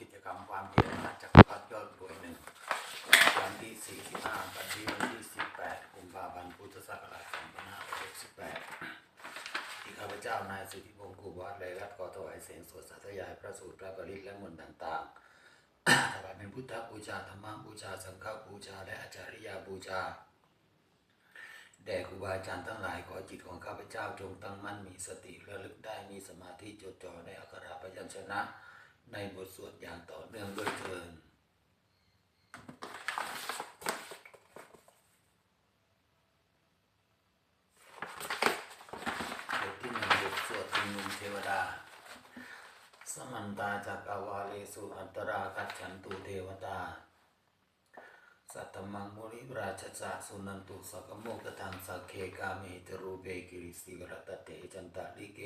กิจกรรมความเพียรมหาจักรพรรดิยอดรวยหนึ่งวันที่ 45วันที่วันที่ 18กุมภาพันธ์พุทธศักราช2568ที่ข้าพเจ้านายสิทธิพงศ์กูวัดเลยรัตขอถวายเสียงสวดสาธยายพระสูตรพระปริตและมนต์ต่างๆถวายเป็นพุทธบูชาธรรมบูชาสังฆบูชา และอาจาริยบูชาแด่ครูบาอาจารย์ทั้งหลายขอจิตของข้าพเจ้าจงตั้งมั่นมีสติระลึกได้มีสมาธิจดจ่อในอักขระพยัญชนะ ในบทสวดอย่างต่อเนื่องด้วยเทินบทที่หนึ่งบทสวดชุมนุมเทวดา สมันตาจักรวาเลสุอันตราคัจฉันตุเทวตา สัตมังมุนิราชสะสุนันตุสกโมกทังสักเคกาเมจรูเบกิริสิวรตเตจันตาลิเก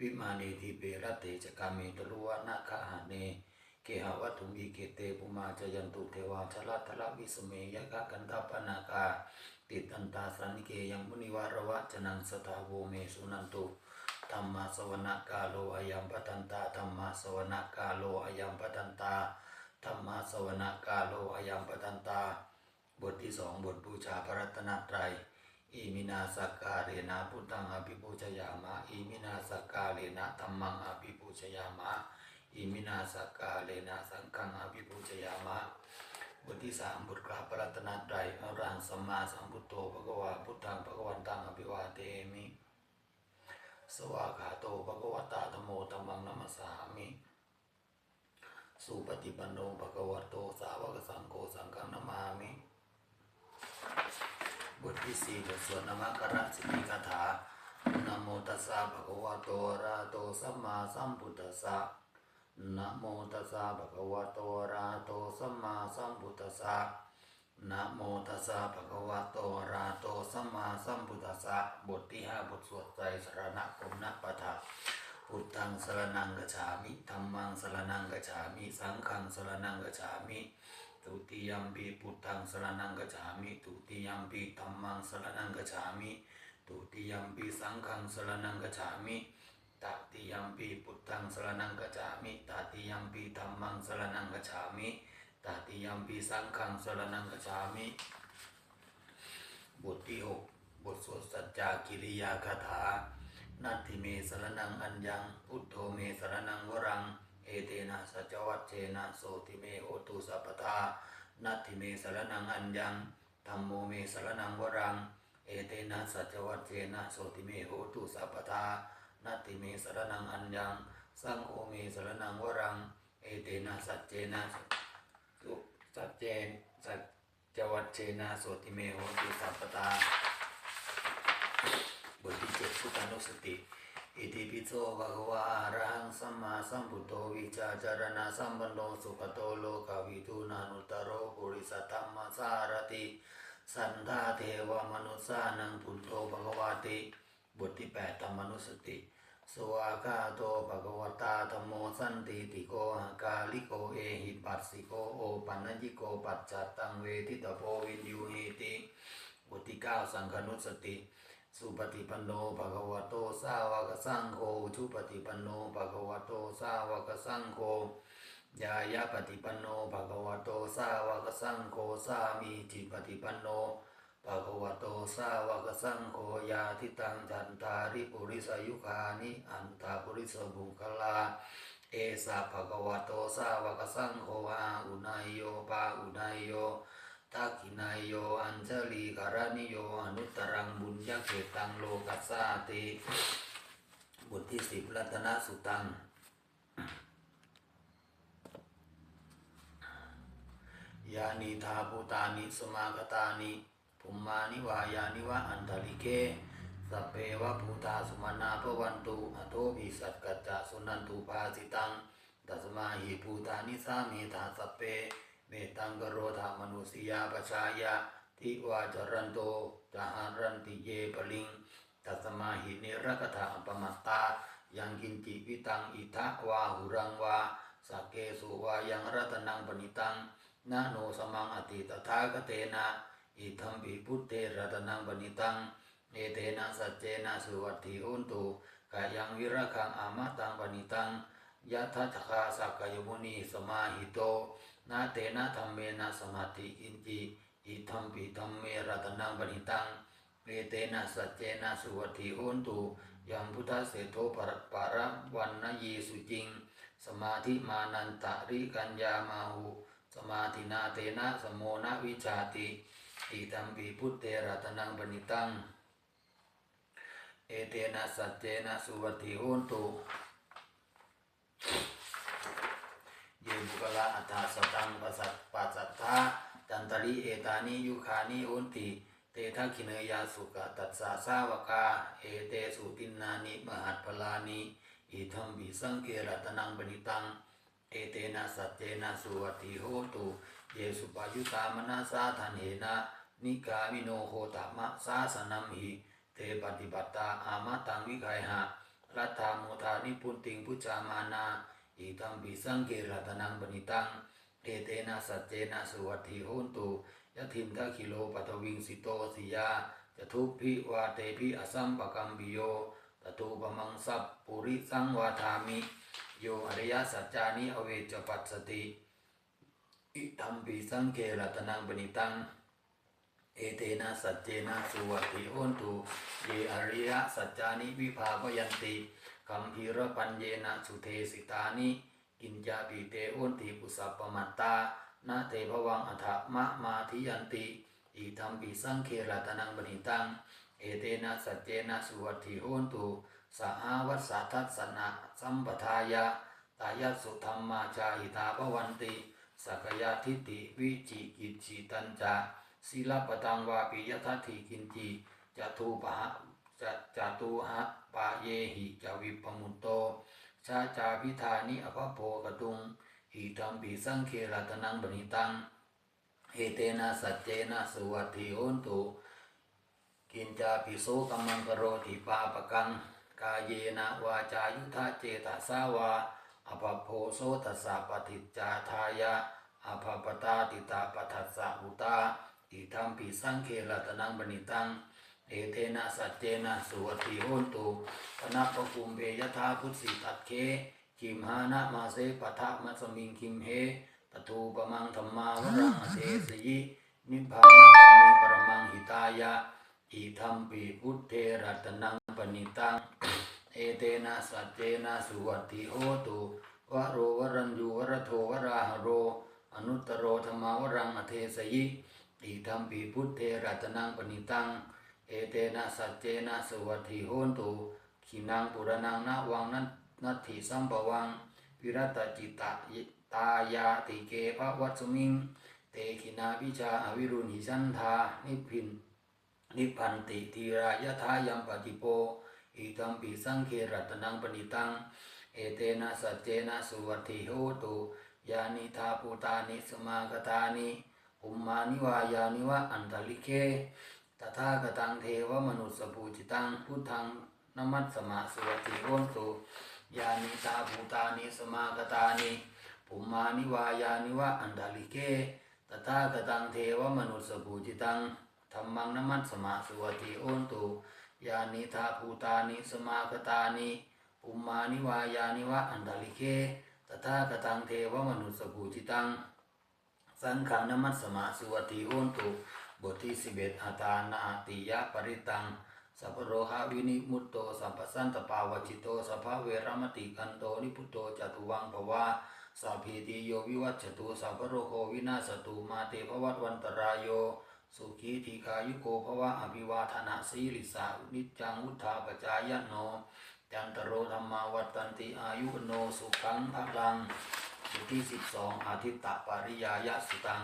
วิมานีทิเปรตเตจกาเมตรุวนาคหาเนเกหวัตถุมีเกเตปุมาจยันตุเทวาชลัทละวิสเมยกะกันตปนาคาติตันตาสันนิเกยังมุนิวารวะจนังสตาโวเมสุนันตุธรรมาสวนกาโลอายัมปตันตาธรรมาสวนกาโลอายัมปตันตาธรรมาสวนกาโลอายัมปตันตา บทที่สองบทบูชาพระรัตนตรัย อิมินาสกกาเรนะพุทธังอภิปูชยามะอิมินาสกกาเรนะธรรมังอภิปูชยามะอิมินาสกกาเรนะสังฆังอภิปูชยามะบทที่สามบทกราบรัตนตรัยอรังสัมมาสัมพุทโธภะคะวาพุทธังภะควันตังอภิวาเทมิสวากาโตภะควตาธโมธัมมังนัมสสามิสุปฏิปันโนภะควโตสาวกสังโฆสังฆนามามิ บทที่สี่บทสวดนมัคระสิทธิคาถานโมตัสสะภะคะวะโตอะระหะโตสัมมาสัมพุทธัสสะนะโมตัสสะภะคะวะโตอะระหะโตสัมมาสัมพุทธัสสะนะโมตัสสะภะคะวะโตอะระหะโตสัมมาสัมพุทธัสสะบทที่ห้าบทสวดใจสรณคมนัปปะทะพุทธังสรนังกัจฉามิธัมมังสรนังกัจฉามิ สังฆังสรนังกัจฉามิ ตุติยมปีพุทธังสรนังกัจฉามิตุติยมปีธัมมังสรนังกัจฉามิตุติยมปีสังฆังสรนังกัจฉามิตติยมปีพุทธังสรนังกัจฉามิตติยมปีธัมมังสรนังกัจฉามิตติยมปีสังฆังสรนังกัจฉามิบทที่หกบทสวดสัจจากิริยาคาถานัตถิเมสรนังอัญญังพุทโธเมสรนังวรัง เอเตนะสัจวัตเชนะโสติเมโหตุสัพพานัตถิเมสรนังอัญญังธรรมโมเมสรนังวรัง เอเตนะสัจวัตเชนะโสติเมโหตุสัพพานัตถิเมสรนังอัญญัง สังโฆเมสรนังวรัง เอเตนะสัจเจนะสุสัจเจนสัจวัตเชนะโสติเมโหตุสัพพาบทที่เจ็ดพุทธานุสติ อิติปิโสภะควะอะระหังสัมมาสัมพุทโธวิชาจารณะสัมปันโนสุขโตโลกวิทูนานุตโรปุริสธรรมสารติสันทาเทวมนุสานังพุทโธภะควาติบทที่แปดธรรมนุสติสวากาโตภะควตาธรรมโมสันติติโกหกาลิโกเอหิปัสสิโกโอปันญิโกปัจจัตตังเวทิตโพวินยูหิติบทที่เก้าสังคนุสติ สุปฏิปันโนภะคะวะโตสาวกสังโฆชุปฏิปันโนภะคะวะโตสาวกสังโฆยายาปฏิปันโนภะคะวะโตสาวกสังโฆสามีจิปฏิปันโนภะคะวะโตสาวกสังโฆยาทิตังจันตาริปุริสยุคานิอันตาปุริสบุคลา เอสะภะคะวะโตสาวกสังโฆอาอุนายโยปาอุนายโย ทักขินายโยอัญชลีการณิโยอนุตรังบุญญเขตังโลกัสสาติบทที่สิบรัตนสุตัง ยานิทาภูตานิสมากตานิภุมมานิวายานิวะอันตลิเกสัพเพวะภูตาสุมานาภวันตุอโตภิสัตกัจจสุนันตุภาสิตังตัสมาหิภูตานิสามีธาสัพเพ เมตังกโรธามนุสยาปชายาทิวาจรันโตจหารันติเยปลิงตัสมาหิเนรกถาปมัตตา ยังกินจิวิตังอิทะวาหุรังวาสักเกสุวายังรัตนังปณิตังนาโนสมังอติตถาคเตนะอิทัมปิพุทเตรัตนังปณิตังเอเตนะสัจเจนะสุวัตถิอุนตุกายังวิระคังอามาตังปณิตัง ยะทัตคาสักยมุนีสมาหิโต นาเตนะธรรมเมนะสมาธิอินจิอิทัมปิธรรมเมรัตนังปณิตังเอเตนะสัจเจนะสุวัติโหนตุยังพุทธเสโทปรปารวันนยีสุจิง สมาธิมานันตะริกัญญามาหุสมาธินาเตนะสมโมนะวิชาติอิตัมปิพุทเตรัตนังปณิตังเอเตนะสัจเจนะสุวัติโหนตุ เยบุกละอัฏฐาสตังปัสสัตปัสสัทธาจันตริเอตานิยุคานิโอนติเตทักขิเนยาสุกะตัสสาสาวกาเอเตสุตินนานิมหัตพลานิอิทัมบิสังเกรัตนังบณิตังเอเตนะสัจเจนะสุวัติโหตุเยสุปายุตามนาสาทันเหนะนิกามิโนโหตมะสาสนัมหิเตปฏิบัตตาอามาตังวิกายหะ รัตถามุทานิปุนติงพุจามานาอิตัมปิสังเกรัตนังปณิตังเอเตนะสัจเจนะสุวัตถิโหนตุยะทินทะคิโลปัทวิงสิโตสิยาจะทุพพิวาเตพิอสัมปกัมบิโยตตูปมังสัพปุริสังวาทามิ โยอริยสัจจานิอเวจปัสสติ อิตัมปิสังเกรัตนังปณิตัง เอเตนะสัจเจนะสุวัติโหนตุเยอริยะสัจจานิวิภาวยันติคัมภีรปัญเยนะสุเทสิตานิกินจาปิเตโอนติปุสัพปมัตตานาเตภวังอัฏฐมะมาทิยันติ อิทัมปิสังเครตนังบณิตัง เอเตนะสัจเจนะสุวัติโหนตุสหาวัสสะทัสสนะสัมปทายะตายสุธรรมาจาหิตาภวันติ สักยาทิฏฐิวิจิกิจจิตัญจา ศิลปตังวาปิยทัตถิกินจิจตุปะจะจตุหะปะเยหิจาวิปมุตโตชาจาพิธานิอภโพกตุงอิตัมปิสังเครัตนังบณิตังเอเตนะสัจเจนะสุวัติโหนตุกินจาปิโสกัมมังกโรติปาปกังกายเยนะวาจายุทธาเจตสาวาอภโพโสตัสสะปฏิจจาทายะอภปตาติตาปทัสสะอุตา อิทัมปิสังเครัตนังบณิตังเอเทนะสัจเจนะสุวัตถิโหนตุปนัปปคุมเพยทาพุทธิตัดเคคิมหานะมาเสปะทะมัสมิงคิมเฮตตูปมังธรรมาวรังอเทสยินิพพานะปามิปรมังหิตายะอิทัมปีพุทเทรัตนังปณิตังเอเตนะสัจเจนะสุวัตถิโหตุวะโรวรัญญูวรโทวราหโร อนุตตโรธรรมาวรังอเทสยิ อิทัมปีพุทเทรัตนังปณิตัง เอเตนะสัจเจนะสวัตถิโหนตุขีนังปุรนังนาวังนัตนัตถิสัมปวังวิรัตจิตตตายาติเกภวัตสมิง เตขินาวิชาอวิรุณหิสันธานิพินนิพันติทีรายทายัมปฏิโปอิตัมปิสังเครัตนังปณิตัง เอเตนะสัจเจนะสุวัตถิโหตุยานิทาภูตานิสมากตานิ อุมมานิวายานิวะอันตลิเคตถาคตังเทวมนุสปูจิตังพุทธังนมัสสมาสวัตติโหนตุยานิตาภูตานิสมากตานิปุมมานิวายานิวะอันดาลิเกตถาคตังเทวมนุสปูจิตังธรรมังนมัสสมาสวัติโหนตุยานิตาภูตานิสมากตานิปุมมานิวายานิวะอันดาลิเกตถาคตังเทวมนุสปูจิตัง สังฆนมัสสมาสุวัติโหนตุบทที่สิบเอ็ดอาตานาติยะปริตังสัพโรหะวินิมุตโตสัพสันตปาวจิตโตสัพเวรมติกันโตนิพุตโตจตุวังภวาสัพพิติโยวิวัชตุสัพโรโควินาสตุมาเตภวัตวันตรายโยสุขีทีคายุโกภวะอภิวาทนาสีลิสานิจังวุธาปจายโนจันตโรธรรมาวัตตันติอายุโนสุขังพลัง ทที่สิบสองอาทิตตปริยายสุตัง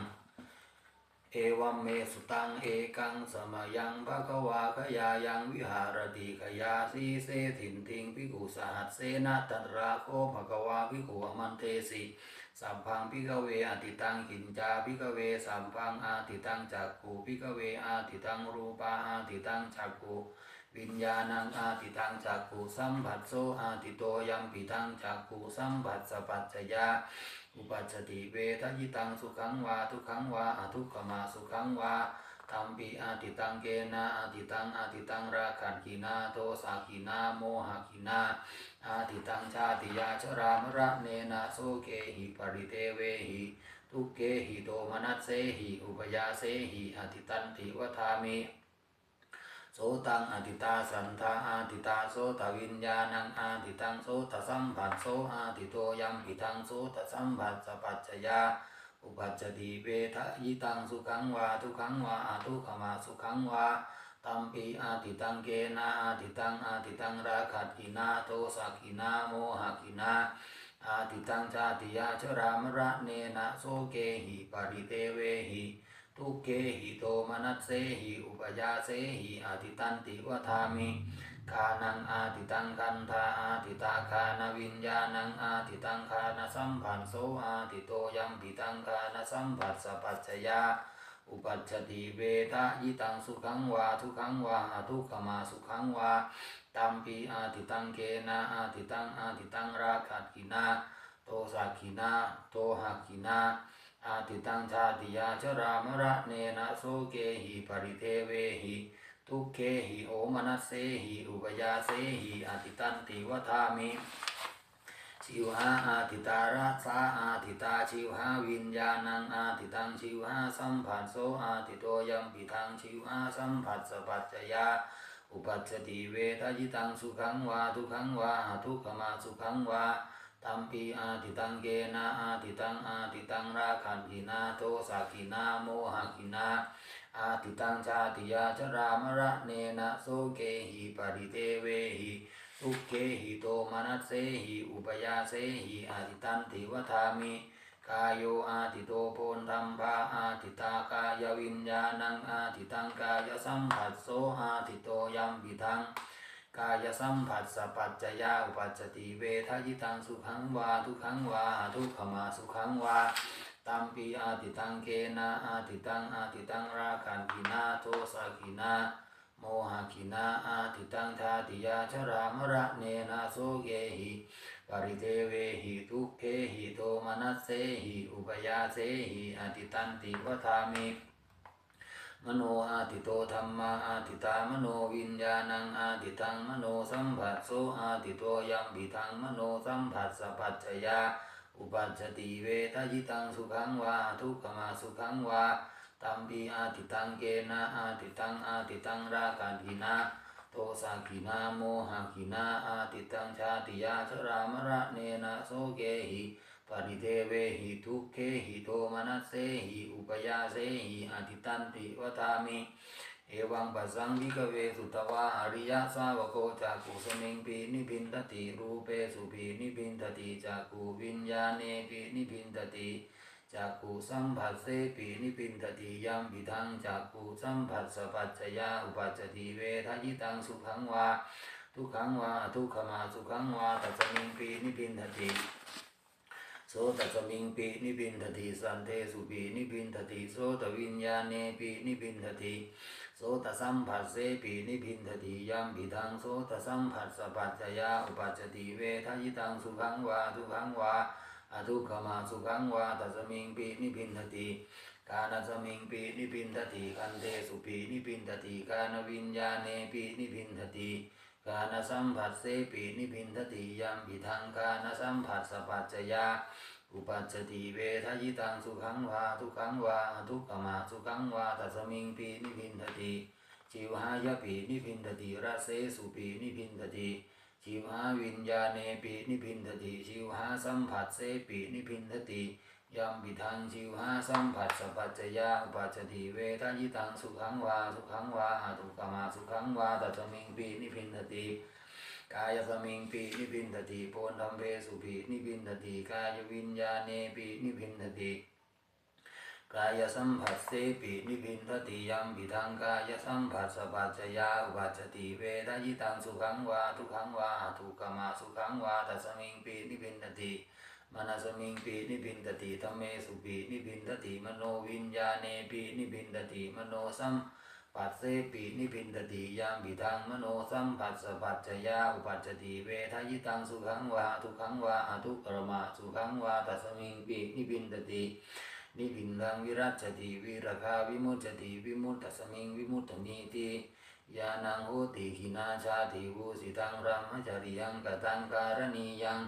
เอวัมเมสุตังเอกังสมยังภะคะวาขยายังวิหารติขยาสีเสถินทิงพิกุสหัสเสนาตันราโคภะคะวาพิกุอมันเทสิสัมพังพิกเวอติตังหินจาพิกเวสัมพังอาติตังจักกูพิกเวอาติตังรูปาอาติตังจักกู วิญญาณังอาติตังจักกูสัมผัสโซอาติโตยัมปิตังจักกูสัมผัสสะปัจจยาอุปัชฌติเวทยิตังสุขังวาทุกขังวาอทุกขมาสุขังวาตัมปีอาติตังเกนะอาติตังอาติตังราคันกินาโทสากินาโมหกินาอาติตังชาติยาชรามระเนนะโสเกหิปริเทเวหิทุกเกหิโตมนัสเสหิอุปยาเสหิอติตันติวทามิ โสตังอติตาสันทาอาติตาโสตวิญญาณังอาติตังโสตสัมผัสโสอาติโตยัมปิทังโสตสัมผัสสปัจจยาอุปัจจติเวทะยิตังสุขังวาทุขังวาอาทุขมาสุขังวาตัมปีอาติตังเกนะอาติตังอาติตังราคัตกินาโทสักินาโมหกินาอาติตังชาติยาชรามระเนนะโสเกหิปริเทเวหิ ทุกเกหิโตมนัสเสหิอุปยาเสหิอาติตันติวทามิกานังอาติตังคันธาอาติตาคานวิญญาณังอาติตังคานสัมผัสโสอาติโตยัมปิตังคานสัมผัสสปัจจยาอุปัจจติเวทะยิตังสุขังวาทุขังวาอทุกขมาสุขังวาตัมปีอาติตังเกนะอาติตังอาติตังราคัตกินาโตสักขินาโตหักขินา อาติตังชาติยาชรามระเนนะโสเกหิปริเทเวหิทุกเกหิโอมนัสเสหิอุปยาเสหิอาติตันติวทามิชิวหาอาติตารัสาอาติตาชิวหาวิญญาณังอาติตังชิวหาสัมผัสโสอาติโตยัมปิทังชิวหาสัมผัสสปัจจยาอุปัจจติเวทยิตังสุขังวาทุขังวาทุกขมาสุขังวา ตัมปีอาติตังเกนะอาติตังอาติตังราคันตินาโทสากินาโมหกินาอาติตังชาติยาชรามระเนนะโสเกหิปริเทเวหิทุเกหิโตมนัสเสหิอุปยาเสหิอาติตันติวทามิกายโยอาติโตโพนธรรมภาอาติตากายวิญญาณังอาติตังกายสัมผัสโสอาติโตยัมปิทัง กายสัมผัสสปัจจยาอุปัจจติเวทยิตังสุขังวาทุขังวาทุกขมาสุขังวาตัมปีอาติตังเกนะอาติตังอาติตังราคันตินาโทสากินาโมหกินาอาทิตังทาติยาชรามระเนนะโสเกหิปริเทเวหิทุกเขหิโทมนัสเสหิอุปยาเสหิอาติตันติวทามิ มโนอาติโตธรรมาอาติตามโนวิญญาณังอาติตังมโนสัมผัสโสอาติโตยัมปิทังมโนสัมผัสสปัจจยาอุปัจจติเวทยิตังสุขังวาทุกขมาสุขังวาตัมปีอาติตังเกนะอาติตังอาติตังราคันตินาโตสากินาโมหกินาอาติตังชาติยาชรามระเนนะโสเกหิ ปริเทเวหิทุกเขหิโทมนัสเสหิอุปยาเสหิอาติตันติวทามิเอวังปัสสังวิกเวสุตวาอริยสาวโกจากกุสมิงปีนิพินทติรูเปสุปีนิพินทติจากกุวิญญาเนปีนิพินทติจักขุสัมผัสเสปีนิพินทติยัมปิทังจักขุสัมผัสสะปัจจยาอุปัจจติเวทยิตังสุขังวาทุขังวาทุขมาสุขังวาตัสมิงปีนิพินทติ โสตัสมิงปีนิพินทติสันเทสุปีนิพินทติโสตวิญญาเนปีนิพินทติโสตสัมผัสเสปีนิพินทติยัมปิทังโสตสัมผัสสะปัจจยาอุปัจจติเวทยิตังสุขังวาทุขังวาอทุกขมาสุขังวาตัสมิงปีนิพินทติกาณสมิงปีนิพินทติกันเทสุปีนิพินทติกานวิญญาเนปีนิพินทติ กานสัมผัสเสปีนิพินทติยัมปิทังกานสัมผัสสปัจจยาอุปัจจติเวทยิตังสุขังวาทุขังวาทุกขมาสุขังวาตัสมิงปีนิพินทติจิวหายปีนิพินทติรัสเสสุปีนิพินทติชิวหาวิญญาเนปินิพินทติชิวหาสัมผัสเสปินิพินทติ ยัมปิทังชิวหาสัมผัสสะปัจยาอุปัจจติเวทายิตังสุขังวาสุขังวาอาตุกมาสุขังวาตัสมิงปินิพินทติกายสมิงปินิพินทติโพนธรรมเปสุปินิพินทติกายวิญญาเนปินิพินทติกายสัมผัสเสปินิพินทติยัมปิทังกายสัมผัสสะปัจยาอุปัจจติเวทายิตังสุขังวาทุขังวาทุกขมาสุขังวาตัสมิงปินิพินทติ มนสมิงปินิพินทติธรรมเมสุปินิพินทติมโนวิญญาเนปินิพินทติมโนสัมปัสเสปินิพินทติยัมปิทังมโนสัมผัสสะปัจจยาอุปัจจติเวทายตังสุขังวาทุขังวาทุกขมาสุขังวาตัสมิงปินิพินทตินิพินังวิรัชติวิรคาวิมุตติวิมุตตสมิงวิมุตตนีติยานังโหติขินาชาติวุสิตังรัมมจริยังกตังการณียัง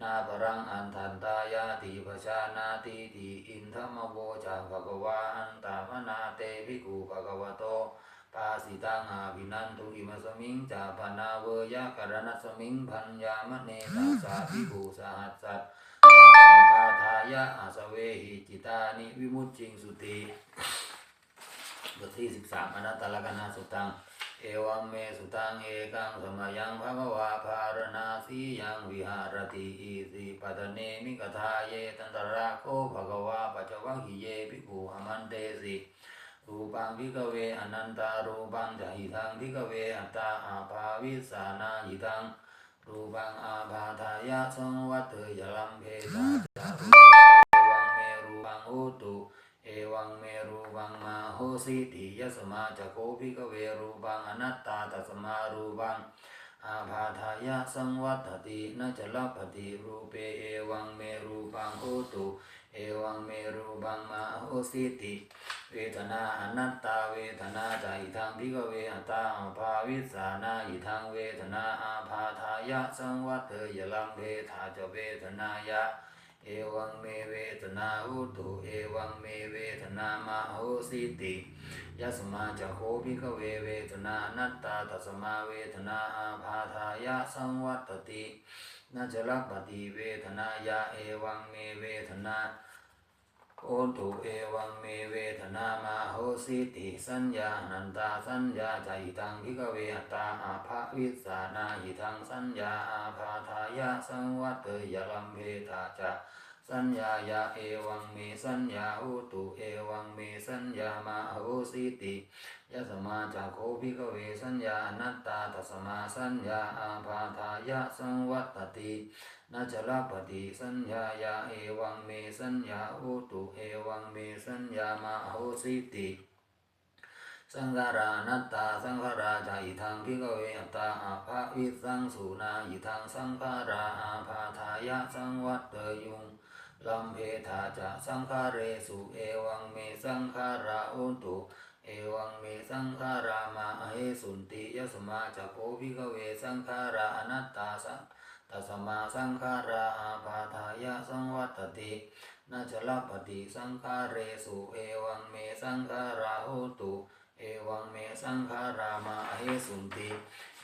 นาปรังอันทันตายาติปชานาติติอินทมโวจาภะกวาอันตามนาเตภิกขุภะกวโตปาสิตังอาภินันทุอิมสมิงจาปนาเวยะกรณสมิงพัญญามเนตาสาภิกขุสหัสสัตปาทายะอาสเวหิจิตานิวิมุตจิงสุติบทที่สิบสามอนัตตลกนาสุตัง เอวังเมสุตังเอกังสมยังภะคะวาภา รณาสียังวิหารติอิสิปัตเนมิกทาเยตันตระโคภะคะวาปัจจวัคคิเยภิกขุอมันเตสิรูปังพิกเวอนันตารูปังจะหิทังพิกเวอัตตาอาภาวิสานาหิทังรูปังอาภาทายะสังวัตเตยลัมเพตาจารุเอวังเมรูปังโหตุเอวังเมรูปังมาโหสิติยสมาจะโคพิกเวรูปังอนัตตาตัสมารูปัง อาภาทายะสังวัตตินาจะลัพพติรูปเปเอวังเมรูปังโหตุเอวังเมรูปังมาโหสิติเวทนาอนัตตาเวทนาจาอิทังพิกเวอตตาอภาวิสานาอิทังเวทนาอาภาทายะสังวัตเตยลังเวทาจะเวทนายะ เอวังเมเวทนาอุตุเอวังเมเวทนามาโหสิติยัสมาจะโคภิกเวเวทนานัตตาตัสมาเวทนาอาภาทายะสังวัตตินาจลัปปติเวทนายะเอวังเมเวทนา โอตุเอวังเมเวทนามาโหสิติสัญญานันตาสัญญาใจตังพิกเวหตาอาภาวิสานาหิทังสัญญาอาภาทายะสังวัตเตยลัมเพทาจะ สัญญายาเอวังเมสัญญาอุตุเอวังเมสัญญามาโหสิติยสมาจากโคพิกเวสัญญานัตตาตัสมาสัญญาอาภาทายะสังวัตตินาจลปฏิสัญญายาเอวังเมสัญญาโอตุเอวังเมสัญญามาโหสิติสังขารานัตตาสังขาราจาอิทังพิกเวอัตตาอาภาวิสังสุนาอิทังสังขาราอาภาทายะสังวัตเตยุง ลัมเพทาจะสังขาเรสุเอวังเมสังขาราโอตุเอวังเมสังขารามาเหสุนติยสมาจะโคพิกเวสังขาราอนัตตาสังตัสมาสังขาราอาภาทายะสังวัตตินาจลปฏิสังขาเรสุเอวังเมสังขาราโหตุ เอวังเมสังขารามาอเหสุนติ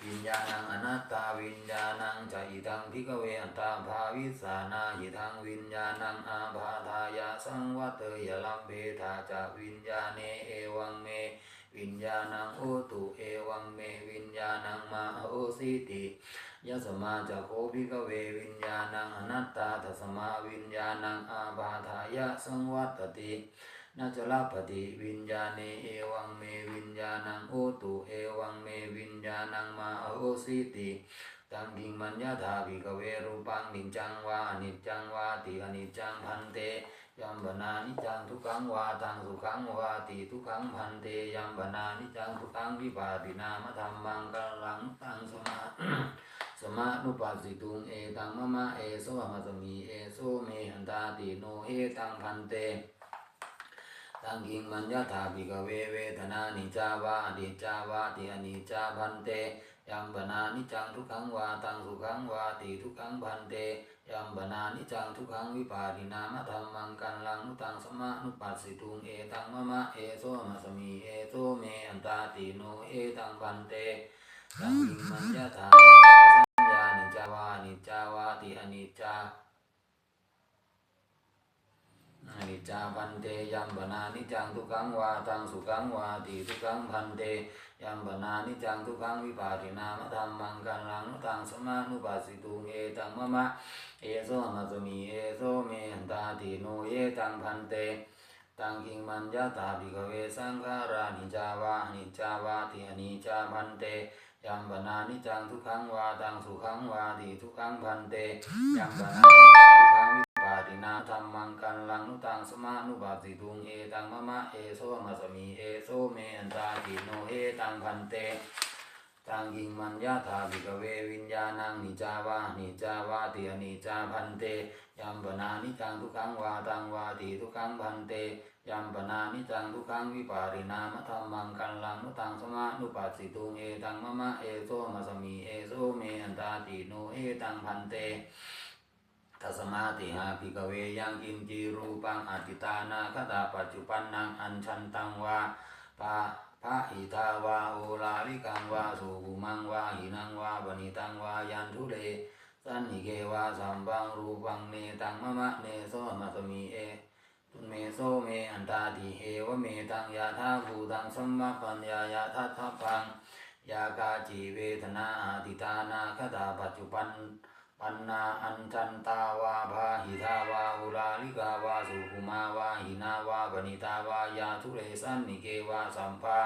วิญญาณังอนัตตาวิญญาณังจะอิทังพิกเวอัตตาภาวิสานาอิทังวิญญาณังอาภาทายะสังวัตเตยลัมเพทาจะวิญญาเนเอวังเม วิญญาณังโอตุเอวังเมวิญญาณังมาโหสิติยสมาจะโคภิกเววิญญาณังอนัตตาทัสมาวิญญาณังอาบาทายะสังวัตติ นาจลปฏิวิญญาเนเอวังเมวิญญาณังโอตุเอวังเมวิญญาณังมาโอสิติตังกิงมัญญาธาภิกเวรูปังนิจจังวาอนิจจังวาติอนิจจังพันเตยัมบนานิจังทุกขังวาตังสุขังวาติทุกขังพันเตยัมบนานิจังทุกขังวิปาตินามธรรมังกัลังตังสมาสมานุปัสสิตุงเอตังมะมะเอโสมัสมีเอโสเมหันตาติโนเอตังพันเต ตังกิงมัญญาถาภิกเวเวทนานิจาวาอดิจาวาติอนิจาพันเตยัมปนานิจังทุกขังวาตังสุขังวาติทุกขังพันเตยัมปนานิจังทุกขังวิปารินามธรรมังกันลังนุตังสมานุปัสสิตุงเอตังมะมะเอโสมัสมีเอโสเมอันตาติโนเอตังพันเตตังกิมัญญาถา จาพันเตยัมปนานิจังทุกังวาตังสุขังวาติทุกังพันเตยัมปนานิจังทุกังวิปาทินามธรรมังกันลังตังสมานุปัสสิตุงเอตังมะมะเอโสมัสมีเอโสเมหันตาติโนเอตังพันเตตังกิงมัญญาตาภิกเวสังขารานิจาวานิจาวาติอนิจาพันเตยัมปนานิจังทุกขังวาตังสุขังวาติทุกขังพันเตยัมปนานิจังทุกขังวิ ตินาธรรมังกันลังนุตังสมานุปัสสิตุงเอตังมะมะเอโสมัสมีเอโสเมอันตาติโนเอตังพันเตตังยิงมัญญาธาภิกเววิญญาณังนิจาวานิจาวาติอนิจาพันเตยัมปนานิจังทุกขังวาตังวาติทุกขังพันเตยัมปนานิจังทุกขังวิปาริณามธรรมังกันลังนุตังสมานุปัสสิตุงเอตังมะมะเอโซมาสมีเอโซเมอันตาติโนเอตังพันเต ทัสมาติหาภิกเวยังกินจีรูปังอติตานาคตาปัจจุปันนังอัญชันตังวาปะพระอิทาวาโอลาลิกังวาสุภุมังวาหินังวาบนิตังวายันทุเลสันนิเกวาสัมบังรูปังเนตังมะมะเนโสมัสมีเอตุเมโซเมอันตาติเอวเมตังยาธาภูตังสัมมาปัญญายาทัตถพังยากาจีเวทนาอาติตานาคตาปัจจุปัน ปันนาอัญชันตาวาภาหิทาวาอุราลิกาวาสุภุมาวาหินาวาบนิตาวายาทุเรสันนิเกวาสัมภา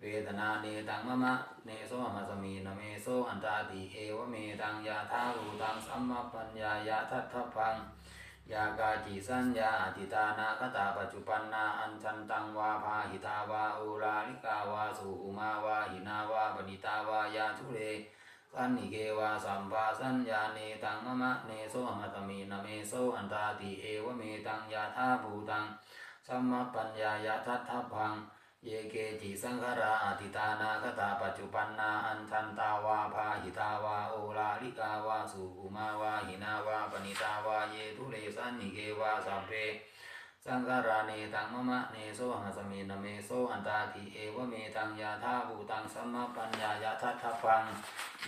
เวทนาเนตังมะมะเนโสมัสมีนเมโสอันตาติเอวเมตังยาทารูตังสัมมาปัญญายาทัตถพังยากาจิสัญญาอติตานาคตาปัจจุปันนาอัญชันตังวาภาหิทาวาอุราลิกาวาสุภุมาวาหินาวาบนิตาวายาทุเร สันนิเกวาสัมปาสัญญาเนตังมะมะเนโสมัตมีนะเมโสอันตาติเอวเมตังยาธาภูตังสัมมาปัญญายาทัตถพัง เยเกจิสังขราอติตานาคตาปัจจุปันนาอันทันตาวาภาหิตาวาโอลาลิกาวาสุภุมาวาหินาวาปณิตาวาเยทุเรสันนิเกวาสัมเพ สังฆาราเนตังมะมะเนโสหัสมินะเมโสอันตาทิเอวเมตังยาธาภูตังสัมมาปัญญายาทัตถพัง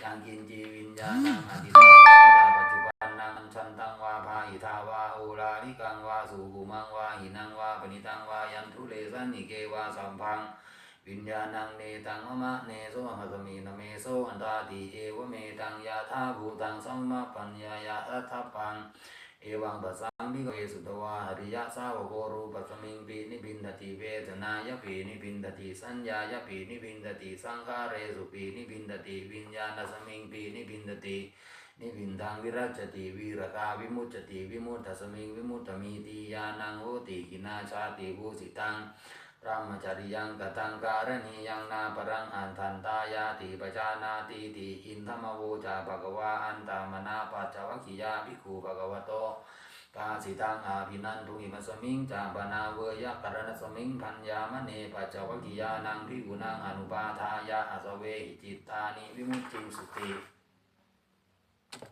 ยังกินจีวิญญาณังอธิตานาคตาปัจจุบันนังชันตังวาภาหิทาวาโอลาลิกังวาสุภุมังวาหินังวาปณิตังวายันทุเลสันนิเกวาสัมพังวิญญาณังเนตังมะมะเนโสหัสมินะเมโสอันตาติเอวเมตังยาธาภูตังสัมมาปัญญายาทัตถพัง เอวังปัสสังมิกเวสุตวาหริยะสาวโกรูปัสมิงปีนิบินตติเวทนายปีนิบินตติสัญญายปีนิบินตติสังขาเรสุปีนิบินตติวิญญาณสมิงปีนิบินตตินิบินทังวิรัชติวีรกาวิมุจจติวิมุตตสมิงวิมุตตมีติยานังโหติกินาชาติภูสิตัง พระมจริยังกตังการณียังนาปรังอันทันตายาติปจานาติติอินทมโวจาภกวาอันตามนาปัจจวัคคิยาภิกขุภกวโตกาสิตังอาภินันทุอิมัสมิงจาปนาเวยกรณสมิงพัญญามณีปัจจวัคคิยานังภิกขุนังอนุปาทายาอสเวหิจิตตานิวิมุตติสุติ